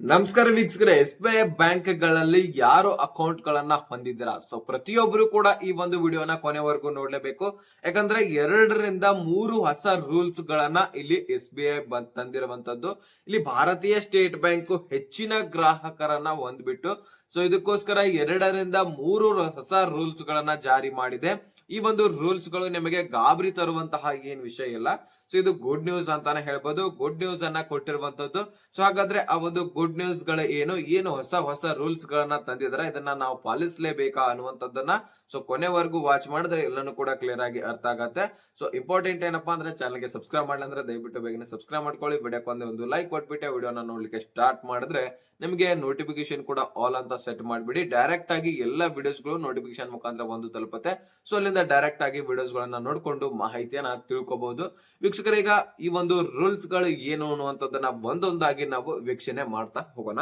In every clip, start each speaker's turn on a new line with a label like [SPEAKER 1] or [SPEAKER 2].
[SPEAKER 1] ನಮಸ್ಕಾರ ವೀಕ್ಷಕರೇ, S B I ಬ್ಯಾಂಕ್ಗಳಲ್ಲಿ ಯಾರು ಅಕೌಂಟ್ ಗಳನ್ನ ಹೊಂದಿದ್ದೀರಾ? ಸೊ ಪ್ರತಿಯೊಬ್ಬರು ಕೂಡ ಈ ಒಂದು ವಿಡಿಯೋನ ಕೊನೆವರೆಗೂ ನೋಡ್ಲೇಬೇಕು. ಯಾಕಂದ್ರೆ ಎರಡರಿಂದ ಮೂರು ಹೊಸ ರೂಲ್ಸ್ ಗಳನ್ನ ಇಲ್ಲಿ ಎಸ್ ಬಿ ಐ ತಂದಿರುವಂತದ್ದು ಇಲ್ಲಿ ಭಾರತೀಯ ಸ್ಟೇಟ್ ಬ್ಯಾಂಕ್ ಹೆಚ್ಚಿನ ಗ್ರಾಹಕರನ್ನ ಹೊಂದ್ಬಿಟ್ಟು ಸೊ ಇದಕ್ಕೋಸ್ಕರ ಎರಡರಿಂದ ಮೂರು ಹೊಸ ರೂಲ್ಸ್ ಗಳನ್ನ ಜಾರಿ ಮಾಡಿದೆ. ಈ ಒಂದು ರೂಲ್ಸ್ಗಳು ನಿಮಗೆ ಗಾಬರಿ ತರುವಂತಹ ಏನ್ ವಿಷಯ ಇಲ್ಲ. ಸೊ ಇದು ಗುಡ್ ನ್ಯೂಸ್ ಅಂತಾನೆ ಹೇಳ್ಬೋದು. ಗುಡ್ ನ್ಯೂಸ್ ಅನ್ನ ಕೊಟ್ಟಿರುವಂತದ್ದು ಸೊ ಹಾಗಾದ್ರೆ ಆ ಒಂದು ನ್ಯೂಸ್ಗಳ ಏನು ಏನು ಹೊಸ ಹೊಸ ರೂಲ್ಸ್ ಗಳನ್ನ ತಂದಿದ್ದಾರೆ ಇದನ್ನ ನಾವು ಪಾಲಿಸಲೇಬೇಕಾ ಅನ್ನುವಂಥದ್ದನ್ನ ಸೊ ಕೊನೆವರೆಗೂ ವಾಚ್ ಮಾಡಿದ್ರೆ ಎಲ್ಲಾನು ಕೂಡ ಕ್ಲಿಯರ್ ಆಗಿ ಅರ್ಥ ಆಗತ್ತೆ. ಸೊ ಇಂಪಾರ್ಟೆಂಟ್ ಏನಪ್ಪಾ ಅಂದ್ರೆ ಚಾನಲ್ಗೆ ಸಬ್ಸ್ಕ್ರೈಬ್ ಮಾಡಲಿ ಅಂದ್ರೆ ದಯವಿಟ್ಟು ಬೇಗನೆ ಸಬ್ಸ್ಕ್ರೈಬ್ ಮಾಡ್ಕೊಳ್ಳಿ. ವಿಡಿಯೋಕ್ಕೆ ಒಂದೇ ಒಂದು ಲೈಕ್ ಕೊಟ್ಬಿಟ್ಟೆ, ವಿಡಿಯೋನ ನೋಡ್ಲಿಕ್ಕೆ ಸ್ಟಾರ್ಟ್ ಮಾಡಿದ್ರೆ ನಿಮಗೆ ನೋಟಿಫಿಕೇಶನ್ ಕೂಡ ಆಲ್ ಅಂತ ಸೆಟ್ ಮಾಡ್ಬಿಡಿ. ಡೈರೆಕ್ಟ್ ಆಗಿ ಎಲ್ಲ ವಿಡಿಯೋಸ್ಗಳು ನೋಟಿಫಿಕೇಶನ್ ಮುಖಾಂತರ ಒಂದು ತಲುಪುತ್ತೆ. ಸೊ ಅಲ್ಲಿಂದ ಡೈರೆಕ್ಟ್ ಆಗಿ ವಿಡಿಯೋಸ್ ಗಳನ್ನ ನೋಡ್ಕೊಂಡು ಮಾಹಿತಿಯನ್ನ ತಿಳ್ಕೊಬಹುದು ವೀಕ್ಷಕರೀಗ ಈ ಒಂದು ರೂಲ್ಸ್ಗಳು ಏನು ಅನ್ನುವಂಥದ್ದನ್ನ ಒಂದೊಂದಾಗಿ ನಾವು ವೀಕ್ಷಣೆ ಮಾಡ್ತಾ ಹೋಗೋಣ.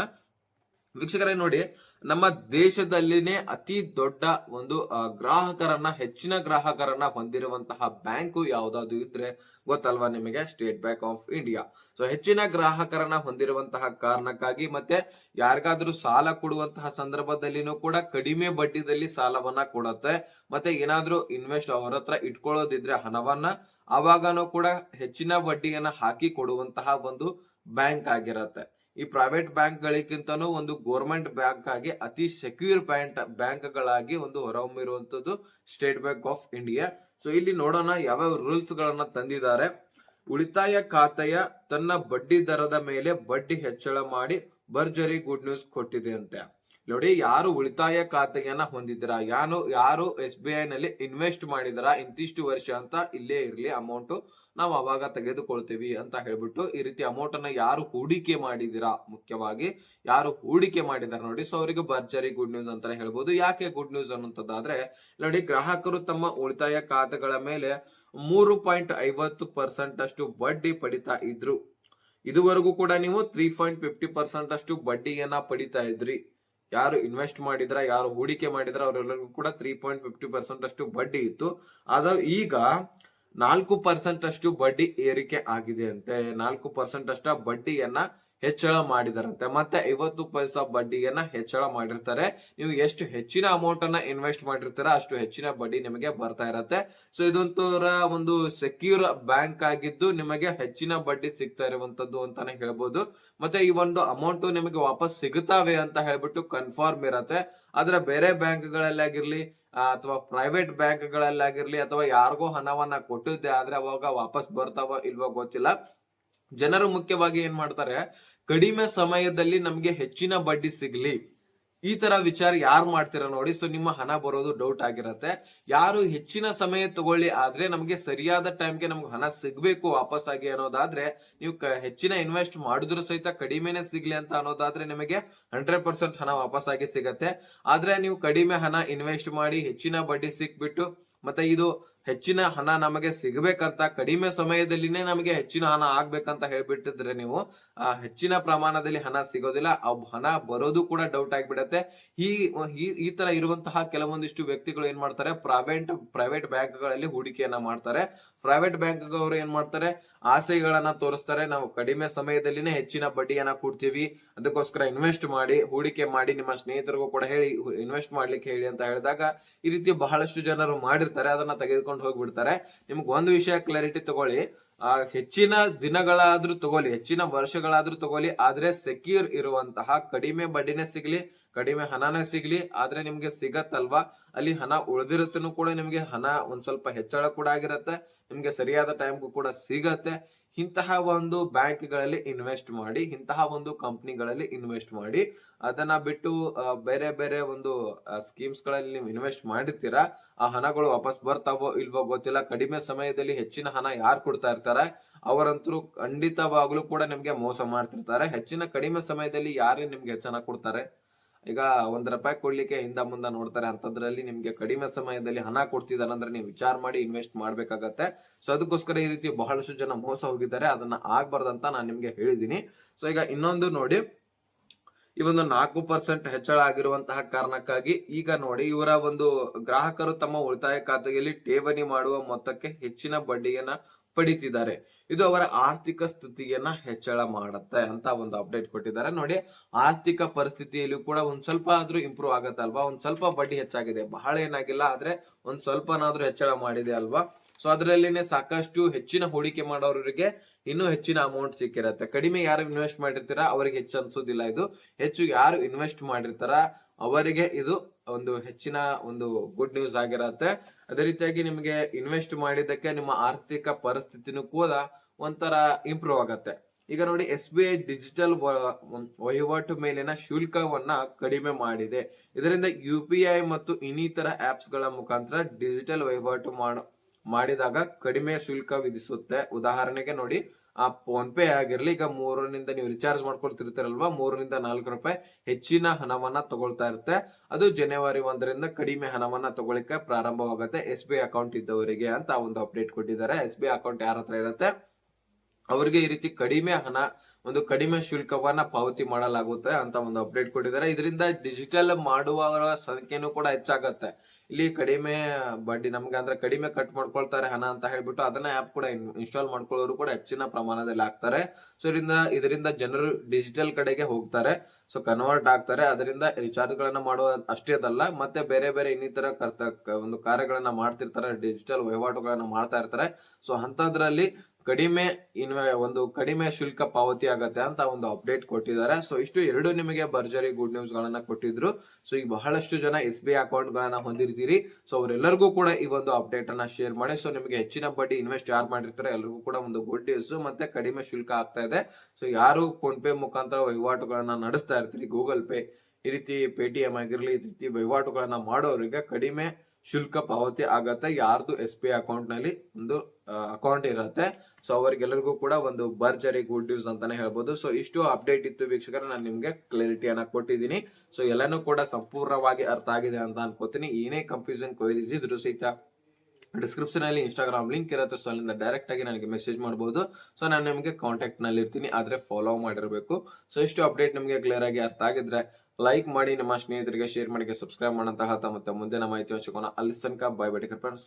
[SPEAKER 1] ವೀಕ್ಷಕರೇ ನೋಡಿ, ನಮ್ಮ ದೇಶದಲ್ಲಿನೇ ಅತಿ ದೊಡ್ಡ ಒಂದು ಗ್ರಾಹಕರನ್ನ, ಹೆಚ್ಚಿನ ಗ್ರಾಹಕರನ್ನ ಹೊಂದಿರುವಂತಹ ಬ್ಯಾಂಕು ಯಾವ್ದಾದ್ರು ಇದ್ರೆ ಗೊತ್ತಲ್ವಾ ನಿಮಗೆ? State Bank of India so ಹೆಚ್ಚಿನ ಗ್ರಾಹಕರನ್ನ ಹೊಂದಿರುವಂತಹ ಕಾರಣಕ್ಕಾಗಿ ಮತ್ತೆ ಯಾರಿಗಾದ್ರೂ ಸಾಲ ಕೊಡುವಂತಹ ಸಂದರ್ಭದಲ್ಲಿನೂ ಕೂಡ ಕಡಿಮೆ ಬಡ್ಡಿದಲ್ಲಿ ಸಾಲವನ್ನ ಕೊಡುತ್ತೆ. ಮತ್ತೆ ಏನಾದ್ರೂ ಇನ್ವೆಸ್ಟ್ ಅವರ ಹತ್ರ ಇಟ್ಕೊಳ್ಳೋದಿದ್ರೆ ಹಣವನ್ನ ಅವಾಗನೂ ಕೂಡ ಹೆಚ್ಚಿನ ಬಡ್ಡಿಯನ್ನ ಹಾಕಿ ಕೊಡುವಂತಹ ಒಂದು ಬ್ಯಾಂಕ್ ಆಗಿರತ್ತೆ. ಈ ಪ್ರೈವೇಟ್ ಬ್ಯಾಂಕ್ ಗಳಿಗಿಂತನೂ ಒಂದು ಗೋರ್ಮೆಂಟ್ ಬ್ಯಾಂಕ್ ಆಗಿ ಅತಿ ಸೆಕ್ಯೂರ್ ಬ್ಯಾಂಕ್ ಗಳಾಗಿ ಒಂದು ಹೊರಹೊಮ್ಮಿರುವಂತದ್ದು State Bank of India so ಇಲ್ಲಿ ನೋಡೋಣ ಯಾವ್ಯಾವ ರೂಲ್ಸ್ ಗಳನ್ನ ತಂದಿದ್ದಾರೆ. ಉಳಿತಾಯ ಖಾತೆಯ ತನ್ನ ಬಡ್ಡಿ ದರದ ಮೇಲೆ ಬಡ್ಡಿ ಹೆಚ್ಚಳ ಮಾಡಿ ಭರ್ಜರಿ ಗುಡ್ ನ್ಯೂಸ್ ಕೊಟ್ಟಿದೆ ಅಂತೆ. ನೋಡಿ, ಯಾರು ಉಳಿತಾಯ ಖಾತೆಯನ್ನ ಹೊಂದಿದ್ದೀರಾ? ಯಾರು ಯಾರು ಎಸ್ ಬಿ ಐ ನಲ್ಲಿ ಇನ್ವೆಸ್ಟ್ ಮಾಡಿದಾರ ಇಂತಿಷ್ಟು ವರ್ಷ ಅಂತ ಇಲ್ಲೇ ಇರ್ಲಿ, ಅಮೌಂಟ್ ನಾವು ಅವಾಗ ತೆಗೆದುಕೊಳ್ತೀವಿ ಅಂತ ಹೇಳ್ಬಿಟ್ಟು ಈ ರೀತಿ ಅಮೌಂಟ್ ಅನ್ನ ಯಾರು ಹೂಡಿಕೆ ಮಾಡಿದಿರಾ ಮುಖ್ಯವಾಗಿ ಯಾರು ಹೂಡಿಕೆ ಮಾಡಿದಾರೆ ನೋಡಿ, ಸೊ ಅವರಿಗೆ ಭರ್ಜರಿ ಗುಡ್ ನ್ಯೂಸ್ ಅಂತಾನೆ ಹೇಳ್ಬೋದು. ಯಾಕೆ ಗುಡ್ ನ್ಯೂಸ್ ಅನ್ನುವಂಥದ್ದಾದ್ರೆ, ನೋಡಿ, ಗ್ರಾಹಕರು ತಮ್ಮ ಉಳಿತಾಯ ಖಾತೆಗಳ ಮೇಲೆ ಮೂರು ಪಾಯಿಂಟ್ ಐವತ್ತು ಪರ್ಸೆಂಟ್ ಅಷ್ಟು ಬಡ್ಡಿ ಪಡಿತಾ ಇದ್ರು. ಇದುವರೆಗೂ ಕೂಡ ನೀವು ತ್ರೀ ಪಾಯಿಂಟ್ ಫಿಫ್ಟಿ ಪರ್ಸೆಂಟ್ ಅಷ್ಟು ಬಡ್ಡಿಯನ್ನ ಪಡಿತಾ ಇದ್ರಿ. ಯಾರು ಇನ್ವೆಸ್ಟ್ ಮಾಡಿದ್ರ, ಯಾರು ಹೂಡಿಕೆ ಮಾಡಿದ್ರ, ಅವರೆಲ್ಲರಿಗೂ ಕೂಡ ತ್ರೀ ಪಾಯಿಂಟ್ ಫಿಫ್ಟಿ ಪರ್ಸೆಂಟ್ ಅಷ್ಟು ಬಡ್ಡಿ ಇತ್ತು. ಅದು ಈಗ ನಾಲ್ಕು ಪರ್ಸೆಂಟ್ ಅಷ್ಟು ಬಡ್ಡಿ ಏರಿಕೆ ಆಗಿದೆ ಅಂತೆ. ನಾಲ್ಕು ಪರ್ಸೆಂಟ್ ಅಷ್ಟ ಬಡ್ಡಿಯನ್ನ ಹೆಚ್ಚಳ ಮಾಡಿದಾರಂತೆ. ಮತ್ತೆ ಐವತ್ತು ಪೈಸಾ ಬಡ್ಡಿಯನ್ನ ಹೆಚ್ಚಳ ಮಾಡಿರ್ತಾರೆ. ನೀವು ಎಷ್ಟು ಹೆಚ್ಚಿನ ಅಮೌಂಟ್ ಅನ್ನ ಇನ್ವೆಸ್ಟ್ ಮಾಡಿರ್ತೀರ ಅಷ್ಟು ಹೆಚ್ಚಿನ ಬಡ್ಡಿ ನಿಮಗೆ ಬರ್ತಾ ಇರತ್ತೆ. ಸೊ ಇದೊಂಥರ ಒಂದು ಸೆಕ್ಯೂರ್ ಬ್ಯಾಂಕ್ ಆಗಿದ್ದು ನಿಮಗೆ ಹೆಚ್ಚಿನ ಬಡ್ಡಿ ಸಿಗ್ತಾ ಇರುವಂತದ್ದು ಅಂತಾನೆ ಹೇಳ್ಬೋದು. ಮತ್ತೆ ಈ ಒಂದು ಅಮೌಂಟ್ ನಿಮಗೆ ವಾಪಸ್ ಸಿಗುತ್ತಾವೆ ಅಂತ ಹೇಳ್ಬಿಟ್ಟು ಕನ್ಫರ್ಮ್ ಇರತ್ತೆ. ಆದ್ರೆ ಬೇರೆ ಬ್ಯಾಂಕ್ ಗಳಲ್ಲಾಗಿರ್ಲಿ ಅಥವಾ ಪ್ರೈವೇಟ್ ಬ್ಯಾಂಕ್ ಗಳಲ್ಲಾಗಿರ್ಲಿ ಅಥವಾ ಯಾರಿಗೋ ಹಣವನ್ನ ಕೊಟ್ಟಿದ್ದೆ ಆದ್ರೆ ಅವಾಗ ವಾಪಸ್ ಬರ್ತಾವ ಇಲ್ವೋ ಗೊತ್ತಿಲ್ಲ. ಜನರು ಮುಖ್ಯವಾಗಿ ಏನ್ ಮಾಡ್ತಾರೆ? ಕಡಿಮೆ ಸಮಯದಲ್ಲಿ ನಮ್ಗೆ ಹೆಚ್ಚಿನ ಬಡ್ಡಿ ಸಿಗ್ಲಿ. ಈ ತರ ವಿಚಾರ ಯಾರು ಮಾಡ್ತೀರಾ ನೋಡಿ. ಸೊ ನಿಮ್ಮ ಹಣ ಬರೋದು ಡೌಟ್ ಆಗಿರತ್ತೆ. ಯಾರು ಹೆಚ್ಚಿನ ಸಮಯ ತಗೊಳ್ಳಿ ಆದ್ರೆ ನಮಗೆ ಸರಿಯಾದ ಟೈಮ್ಗೆ ನಮ್ಗೆ ಹಣ ಸಿಗ್ಬೇಕು ವಾಪಸ್ ಆಗಿ ಅನ್ನೋದಾದ್ರೆ, ನೀವು ಹೆಚ್ಚಿನ ಇನ್ವೆಸ್ಟ್ ಮಾಡಿದ್ರು ಸಹಿತ ಕಡಿಮೆನೆ ಸಿಗ್ಲಿ ಅಂತ ಅನ್ನೋದಾದ್ರೆ ನಿಮಗೆ ಹಂಡ್ರೆಡ್ ಪರ್ಸೆಂಟ್ ಹಣ ವಾಪಸ್ ಆಗಿ ಸಿಗತ್ತೆ. ಆದ್ರೆ ನೀವು ಕಡಿಮೆ ಹಣ ಇನ್ವೆಸ್ಟ್ ಮಾಡಿ ಹೆಚ್ಚಿನ ಬಡ್ಡಿ ಸಿಕ್ಬಿಟ್ಟು, ಮತ್ತೆ ಇದು ಹೆಚ್ಚಿನ ಹಣ ನಮಗೆ ಸಿಗಬೇಕಂತ ಕಡಿಮೆ ಸಮಯದಲ್ಲಿನೇ ನಮಗೆ ಹೆಚ್ಚಿನ ಹಣ ಆಗ್ಬೇಕಂತ ಹೇಳ್ಬಿಟ್ಟಿದ್ರೆ ನೀವು, ಆ, ಹೆಚ್ಚಿನ ಪ್ರಮಾಣದಲ್ಲಿ ಹಣ ಸಿಗೋದಿಲ್ಲ. ಆ ಹಣ ಬರೋದು ಕೂಡ ಡೌಟ್ ಆಗಿಬಿಡತ್ತೆ. ಈ, ಈ- ತರ ಇರುವಂತಹ ಕೆಲವೊಂದಿಷ್ಟು ವ್ಯಕ್ತಿಗಳು ಏನ್ ಮಾಡ್ತಾರೆ? ಪ್ರೈವೇಟ್ ಪ್ರೈವೇಟ್ ಬ್ಯಾಂಕ್ಗಳಲ್ಲಿ ಹೂಡಿಕೆಯನ್ನ ಮಾಡ್ತಾರೆ. ಪ್ರೈವೇಟ್ ಬ್ಯಾಂಕ್ ಅವರು ಏನ್ ಮಾಡ್ತಾರೆ? ಆಸೆಗಳನ್ನ ತೋರಿಸ್ತಾರೆ. ನಾವು ಕಡಿಮೆ ಸಮಯದಲ್ಲಿನೇ ಹೆಚ್ಚಿನ ಬಡ್ಡಿಯನ್ನ ಕೊಡ್ತೀವಿ. ಅದಕ್ಕೋಸ್ಕರ ಇನ್ವೆಸ್ಟ್ ಮಾಡಿ, ಹೂಡಿಕೆ ಮಾಡಿ, ನಿಮ್ಮ ಸ್ನೇಹಿತರಿಗೂ ಕೂಡ ಹೇಳಿ, ಇನ್ವೆಸ್ಟ್ ಮಾಡ್ಲಿಕ್ಕೆ ಹೇಳಿ ಅಂತ ಹೇಳಿದಾಗ ಈ ರೀತಿ ಬಹಳಷ್ಟು ಜನರು ಮಾಡಿರ್ತಾರೆ. ಅದನ್ನ ತೆಗೆದುಕೊಂಡು ಹೋಗ್ಬಿಡ್ತಾರೆ. ನಿಮ್ಗೆ ಒಂದು ವಿಷಯ ಕ್ಲಾರಿಟಿ ತಗೊಳ್ಳಿ. ಆ ಹೆಚ್ಚಿನ ದಿನಗಳಾದ್ರೂ ತಗೋಲಿ ಹೆಚ್ಚಿನ ವರ್ಷಗಳಾದ್ರೂ ತಗೋಲಿ ಆದ್ರೆ ಸೆಕ್ಯೂರ್ ಇರುವಂತಹ ಕಡಿಮೆ ಬಡ್ಡಿನೇ ಸಿಗ್ಲಿ, ಕಡಿಮೆ ಹಣನೇ ಸಿಗ್ಲಿ, ಆದ್ರೆ ನಿಮ್ಗೆ ಸಿಗತ್ತಲ್ವಾ? ಅಲ್ಲಿ ಹಣ ಉಳಿದಿರತ್ತೂ ಕೂಡ ನಿಮ್ಗೆ ಹಣ ಒಂದ್ ಸ್ವಲ್ಪ ಹೆಚ್ಚಳ ಕೂಡ ಆಗಿರತ್ತೆ, ನಿಮ್ಗೆ ಸರಿಯಾದ ಟೈಮ್ಗೂ ಕೂಡ ಸಿಗತ್ತೆ. ಇಂತಹ ಒಂದು ಬ್ಯಾಂಕ್ಗಳಲ್ಲಿ ಇನ್ವೆಸ್ಟ್ ಮಾಡಿ, ಇಂತಹ ಒಂದು ಕಂಪನಿಗಳಲ್ಲಿ ಇನ್ವೆಸ್ಟ್ ಮಾಡಿ, ಅದನ್ನ ಬಿಟ್ಟು ಬೇರೆ ಬೇರೆ ಒಂದು ಸ್ಕೀಮ್ಸ್ಗಳಲ್ಲಿ ನೀವು ಇನ್ವೆಸ್ಟ್ ಮಾಡಿರ್ತೀರಾ, ಆ ಹಣಗಳು ವಾಪಸ್ ಬರ್ತಾವೋ ಇಲ್ವೋ ಗೊತ್ತಿಲ್ಲ. ಕಡಿಮೆ ಸಮಯದಲ್ಲಿ ಹೆಚ್ಚಿನ ಹಣ ಯಾರು ಕೊಡ್ತಾ ಇರ್ತಾರೆ ಅವರಂತರೂ ಖಂಡಿತವಾಗ್ಲೂ ಕೂಡ ನಿಮ್ಗೆ ಮೋಸ ಮಾಡ್ತಿರ್ತಾರೆ. ಹೆಚ್ಚಿನ ಕಡಿಮೆ ಸಮಯದಲ್ಲಿ ಯಾರೇ ನಿಮ್ಗೆ ಹೆಚ್ಚನ ಕೊಡ್ತಾರೆ ಈಗ ಒಂದ್ ರೂಪಾಯಿ ಕೊಡ್ಲಿಕ್ಕೆ ಹಿಂದ ಮುಂದ ನೋಡ್ತಾರೆ. ಅಂತದ್ರಲ್ಲಿ ನಿಮ್ಗೆ ಕಡಿಮೆ ಸಮಯದಲ್ಲಿ ಹಣ ಕೊಡ್ತಿದಾರೆ ಅಂದ್ರೆ ನೀವು ವಿಚಾರ ಮಾಡಿ ಇನ್ವೆಸ್ಟ್ ಮಾಡ್ಬೇಕಾಗತ್ತೆ. ಸೊ ಅದಕ್ಕೋಸ್ಕರ ಈ ರೀತಿ ಬಹಳಷ್ಟು ಜನ ಮೋಸ ಹೋಗಿದ್ದಾರೆ. ಅದನ್ನ ಆಗ್ಬಾರ್ದಂತ ನಾನು ನಿಮ್ಗೆ ಹೇಳಿದೀನಿ. ಸೊ ಈಗ ಇನ್ನೊಂದು ನೋಡಿ. ಈ ಒಂದು ನಾಲ್ಕು ಪರ್ಸೆಂಟ್ ಹೆಚ್ಚಳ ಆಗಿರುವಂತಹ ಕಾರಣಕ್ಕಾಗಿ ಈಗ ನೋಡಿ, ಇವರ ಒಂದು ಗ್ರಾಹಕರು ತಮ್ಮ ಉಳಿತಾಯ ಖಾತೆಯಲ್ಲಿ ಠೇವಣಿ ಮಾಡುವ ಮೊತ್ತಕ್ಕೆ ಹೆಚ್ಚಿನ ಬಡ್ಡಿಯನ್ನ ಪಡಿತಿದ್ದಾರೆ. ಇದು ಅವರ ಆರ್ಥಿಕ ಸ್ಥಿತಿಯನ್ನ ಹೆಚ್ಚಳ ಮಾಡುತ್ತೆ ಅಂತ ಒಂದು ಅಪ್ಡೇಟ್ ಕೊಟ್ಟಿದ್ದಾರೆ. ನೋಡಿ, ಆರ್ಥಿಕ ಪರಿಸ್ಥಿತಿಯಲ್ಲೂ ಕೂಡ ಒಂದ್ ಸ್ವಲ್ಪ ಆದ್ರೂ ಇಂಪ್ರೂವ್ ಆಗತ್ತೆ ಅಲ್ವಾ? ಒಂದ್ ಸ್ವಲ್ಪ ಬಡ್ಡಿ ಹೆಚ್ಚಾಗಿದೆ. ಬಹಳ ಏನಾಗಿಲ್ಲ, ಆದ್ರೆ ಒಂದ್ ಸ್ವಲ್ಪನಾದ್ರೂ ಹೆಚ್ಚಳ ಮಾಡಿದೆ ಅಲ್ವಾ? ಸೊ ಅದರಲ್ಲಿನೇ ಸಾಕಷ್ಟು ಹೆಚ್ಚಿನ ಹೂಡಿಕೆ ಮಾಡೋರಿಗೆ ಇನ್ನೂ ಹೆಚ್ಚಿನ ಅಮೌಂಟ್ ಸಿಕ್ಕಿರತ್ತೆ. ಕಡಿಮೆ ಯಾರು ಇನ್ವೆಸ್ಟ್ ಮಾಡಿರ್ತೀರಾ? ಅವ್ರಿಗೆ ಹೆಚ್ಚು ಅನ್ಸೋದಿಲ್ಲ ಇದು. ಹೆಚ್ಚು ಯಾರು ಇನ್ವೆಸ್ಟ್ ಮಾಡಿರ್ತಾರ? ಅವರಿಗೆ ಇದು ಒಂದು ಹೆಚ್ಚಿನ ಒಂದು ಗುಡ್ ನ್ಯೂಸ್ ಆಗಿರತ್ತೆ. ಅದೇ ರೀತಿಯಾಗಿ ನಿಮಗೆ ಇನ್ವೆಸ್ಟ್ ಮಾಡಿದ್ದಕ್ಕೆ ನಿಮ್ಮ ಆರ್ಥಿಕ ಪರಿಸ್ಥಿತಿನೂ ಕೂಡ ಒಂಥರ ಇಂಪ್ರೂವ್ ಆಗತ್ತೆ. ಈಗ ನೋಡಿ ಎಸ್ ಬಿ ಐ ಡಿಜಿಟಲ್ ವಹಿವಾಟು ಮೇಲಿನ ಶುಲ್ಕವನ್ನ ಕಡಿಮೆ ಮಾಡಿದೆ. ಇದರಿಂದ ಯು ಪಿ ಐ ಮತ್ತು ಇನ್ನಿತರ ಆಪ್ಸ್ಗಳ ಮುಖಾಂತರ ಡಿಜಿಟಲ್ ವಹಿವಾಟು ಮಾಡ, ಮಾಡಿದಾಗ ಕಡಿಮೆ ಶುಲ್ಕ ವಿಧಿಸುತ್ತೆ. ಉದಾಹರಣೆಗೆ ನೋಡಿ ಆ ಫೋನ್ ಪೇ ಆಗಿರ್ಲಿ, ಈಗ ಮೂರರಿಂದ ನೀವು ರಿಚಾರ್ಜ್ ಮಾಡ್ಕೊಳ್ತಿರ್ತಾರಲ್ವಾ? ಮೂರರಿಂದ ನಾಲ್ಕು ರೂಪಾಯಿ ಹೆಚ್ಚಿನ ಹಣವನ್ನ ತಗೊಳ್ತಾ ಇರುತ್ತೆ. ಅದು ಜನವರಿ ಒಂದರಿಂದ ಕಡಿಮೆ ಹಣವನ್ನ ತಗೊಳಿಕ್ಕೆ ಪ್ರಾರಂಭವಾಗುತ್ತೆ. ಎಸ್ ಬಿ ಅಕೌಂಟ್ ಇದ್ದವರಿಗೆ ಅಂತ ಒಂದು ಅಪ್ಡೇಟ್ ಕೊಟ್ಟಿದ್ದಾರೆ. ಎಸ್ ಬಿ ಅಕೌಂಟ್ ಯಾರ ಹತ್ರ ಇರುತ್ತೆ? ಅವರಿಗೆ ಈ ರೀತಿ ಕಡಿಮೆ ಹಣ, ಒಂದು ಕಡಿಮೆ ಶುಲ್ಕವನ್ನ ಪಾವತಿ ಮಾಡಲಾಗುತ್ತೆ ಅಂತ ಒಂದು ಅಪ್ಡೇಟ್ ಕೊಟ್ಟಿದ್ದಾರೆ. ಇದರಿಂದ ಡಿಜಿಟಲ್ ಮಾಡುವವರ ಸಂಖ್ಯೆನೂ ಕೂಡ ಹೆಚ್ಚಾಗತ್ತೆ. ಇಲ್ಲಿ ಕಡಿಮೆ ಬಡ್ಡಿ ನಮ್ಗೆ ಅಂದ್ರೆ ಕಡಿಮೆ ಕಟ್ ಮಾಡ್ಕೊಳ್ತಾರೆ ಹಣ ಅಂತ ಹೇಳ್ಬಿಟ್ಟು ಅದನ್ನ ಆಪ್ ಕೂಡ ಇನ್ಸ್ಟಾಲ್ ಮಾಡ್ಕೊಳ್ಳೋರು ಕೂಡ ಹೆಚ್ಚಿನ ಪ್ರಮಾಣದಲ್ಲಿ ಆಗ್ತಾರೆ ಸೊ ಇದರಿಂದ ಇದರಿಂದ ಜನರು ಡಿಜಿಟಲ್ ಕಡೆಗೆ ಹೋಗ್ತಾರೆ. ಸೊ ಕನ್ವರ್ಟ್ ಆಗ್ತಾರೆ. ಅದರಿಂದ ರಿಚಾರ್ಜ್ ಗಳನ್ನ ಮಾಡುವ ಅಷ್ಟೇ ಅದಲ್ಲ, ಮತ್ತೆ ಬೇರೆ ಬೇರೆ ಇನ್ನಿತರ ಒಂದು ಕಾರ್ಯಗಳನ್ನ ಮಾಡ್ತಿರ್ತಾರೆ. ಡಿಜಿಟಲ್ ವಹಿವಾಟುಗಳನ್ನ ಮಾಡ್ತಾ ಇರ್ತಾರೆ. ಸೊ ಅಂತದ್ರಲ್ಲಿ ಕಡಿಮೆ ಇನ್ವೆ, ಒಂದು ಕಡಿಮೆ ಶುಲ್ಕ ಪಾವತಿ ಆಗತ್ತೆ ಅಂತ ಒಂದು ಅಪ್ಡೇಟ್ ಕೊಟ್ಟಿದ್ದಾರೆ. ಸೊ, ಇಷ್ಟು ಎರಡು ನಿಮಗೆ ಭರ್ಜರಿ ಗುಡ್ ನ್ಯೂಸ್ ಗಳನ್ನ ಕೊಟ್ಟಿದ್ರು. ಸೊ, ಈಗ ಬಹಳಷ್ಟು ಜನ ಎಸ್ ಬಿ ಅಕೌಂಟ್ ಗಳನ್ನ ಹೊಂದಿರ್ತೀರಿ. ಸೊ, ಅವರೆಲ್ಲರಿಗೂ ಕೂಡ ಈ ಒಂದು ಅಪ್ಡೇಟ್ ಅನ್ನ ಶೇರ್ ಮಾಡಿ. ಸೊ, ನಿಮಗೆ ಹೆಚ್ಚಿನ ಬಡ್ಡಿ ಇನ್ವೆಸ್ಟ್ ಯಾರು ಮಾಡಿರ್ತಾರೆ ಎಲ್ಲರಿಗೂ ಕೂಡ ಒಂದು ಗುಡ್ ನ್ಯೂಸ್ ಮತ್ತೆ ಕಡಿಮೆ ಶುಲ್ಕ ಆಗ್ತಾ ಇದೆ. ಸೊ, ಯಾರು ಫೋನ್ ಪೇ ಮುಖಾಂತರ ವಹಿವಾಟುಗಳನ್ನ ನಡೆಸ್ತಾ ಇರ್ತೀರಿ? ಗೂಗಲ್ ಪೇ ಈ ರೀತಿ ಪೇಟಿಎಂ ಆಗಿರ್ಲಿ, ಈ ರೀತಿ ವಹಿವಾಟುಗಳನ್ನ ಮಾಡೋರಿಗೆ ಕಡಿಮೆ ಶುಲ್ಕ ಪಾವತಿ ಆಗತ್ತೆ. ಯಾರ್ದು ಎಸ್ ಬಿ ಅಕೌಂಟ್ನಲ್ಲಿ ಒಂದು ಅಕೌಂಟ್ ಇರುತ್ತೆ. ಸೊ ಅವರಿಗೆಲ್ಲರಿಗೂ ಕೂಡ ಒಂದು ಭರ್ಜರಿ ಗುಡ್ ನ್ಯೂಸ್ ಅಂತಾನೆ ಹೇಳ್ಬೋದು. ಸೊ ಇಷ್ಟು ಅಪ್ಡೇಟ್ ಇತ್ತು ವೀಕ್ಷಕರ, ನಾನು ನಿಮ್ಗೆ ಕ್ಲಾರಿಟಿಯನ್ನ ಕೊಟ್ಟಿದ್ದೀನಿ. ಸೊ ಎಲ್ಲಾನು ಕೂಡ ಸಂಪೂರ್ಣವಾಗಿ ಅರ್ಥ ಆಗಿದೆ ಅಂತ ಅನ್ಕೋತೀನಿ. ಏನೇ ಕನ್ಫ್ಯೂಷನ್ ಕ್ವೈರೀಸ್ ಇದ್ರು ಸಹಿತ ಡಿಸ್ಕ್ರಿಪ್ಷನ್ ಅಲ್ಲಿ ಇನ್ಸ್ಟಾಗ್ರಾಮ್ ಲಿಂಕ್ ಇರುತ್ತೆ. ಸೊ ಅಲ್ಲಿಂದ ಡೈರೆಕ್ಟ್ ಆಗಿ ನನಗೆ ಮೆಸೇಜ್ ಮಾಡಬಹುದು ಸೊ ನಾನು ನಿಮಗೆ ಕಾಂಟ್ಯಾಕ್ಟ್ನಲ್ಲಿ ಇರ್ತೀನಿ ಆದ್ರೆ ಫಾಲೋ ಮಾಡಿರಬೇಕು. ಸೊ ಇಷ್ಟು ಅಪ್ಡೇಟ್ ನಿಮಗೆ ಕ್ಲಿಯರ್ ಆಗಿ ಅರ್ಥ ಆಗಿದ್ರೆ ಲೈಕ್ ಮಾಡಿ, ನಮ್ಮ ಸ್ನೇಹಿತರಿಗೆ ಶೇರ್ ಮಾಡಿ ಸಬ್ಸ್ಕ್ರೈಬ್ ಮಾಡಂತಹ ಮತ್ತೆ ಮುಂದಿನ ಮಾಹಿತಿ ಹಂಚ್ಕೋಣ ಅಲ್ಲಿ ತನಕ ಬಾಯ್ ಬೇಟಿ ಫ್ರೆಂಡ್ಸ್